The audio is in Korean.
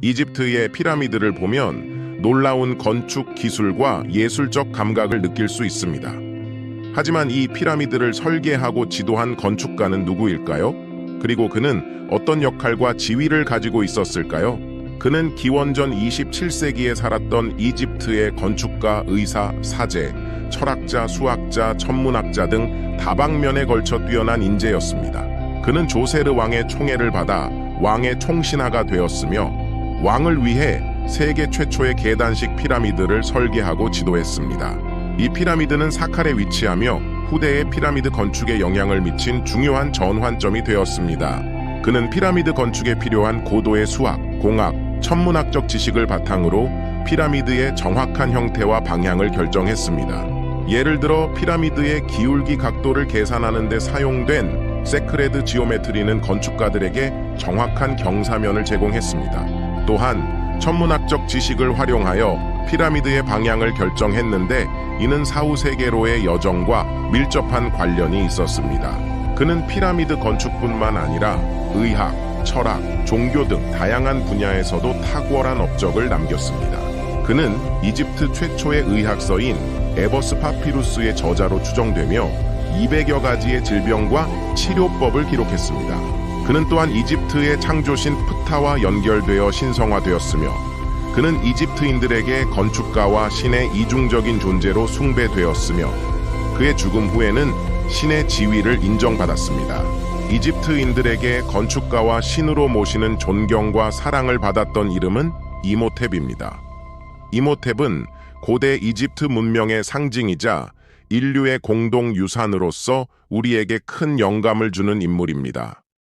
이집트의 피라미드를 보면 놀라운 건축 기술과 예술적 감각을 느낄 수 있습니다. 하지만 이 피라미드를 설계하고 지도한 건축가는 누구일까요? 그리고 그는 어떤 역할과 지위를 가지고 있었을까요? 그는 기원전 27세기에 살았던 이집트의 건축가, 의사, 사제, 철학자, 수학자, 천문학자 등 다방면에 걸쳐 뛰어난 인재였습니다. 그는 조세르 왕의 총애를 받아 왕의 총신하가 되었으며 왕을 위해 세계 최초의 계단식 피라미드를 설계하고 지도했습니다. 이 피라미드는 사칼에 위치하며 후대의 피라미드 건축에 영향을 미친 중요한 전환점이 되었습니다. 그는 피라미드 건축에 필요한 고도의 수학, 공학, 천문학적 지식을 바탕으로 피라미드의 정확한 형태와 방향을 결정했습니다. 예를 들어 피라미드의 기울기 각도를 계산하는 데 사용된 세크레드 지오메트리는 건축가들에게 정확한 경사면을 제공했습니다. 또한 천문학적 지식을 활용하여 피라미드의 방향을 결정했는데 이는 사후 세계로의 여정과 밀접한 관련이 있었습니다. 그는 피라미드 건축뿐만 아니라 의학, 철학, 종교 등 다양한 분야에서도 탁월한 업적을 남겼습니다. 그는 이집트 최초의 의학서인 에버스 파피루스의 저자로 추정되며 200여 가지의 질병과 치료법을 기록했습니다. 그는 또한 이집트의 창조신 프타와 연결되어 신성화되었으며 그는 이집트인들에게 건축가와 신의 이중적인 존재로 숭배되었으며 그의 죽음 후에는 신의 지위를 인정받았습니다. 이집트인들에게 건축가와 신으로 모시는 존경과 사랑을 받았던 이름은 이모탭입니다. 이모탭은 고대 이집트 문명의 상징이자 인류의 공동 유산으로서 우리에게 큰 영감을 주는 인물입니다.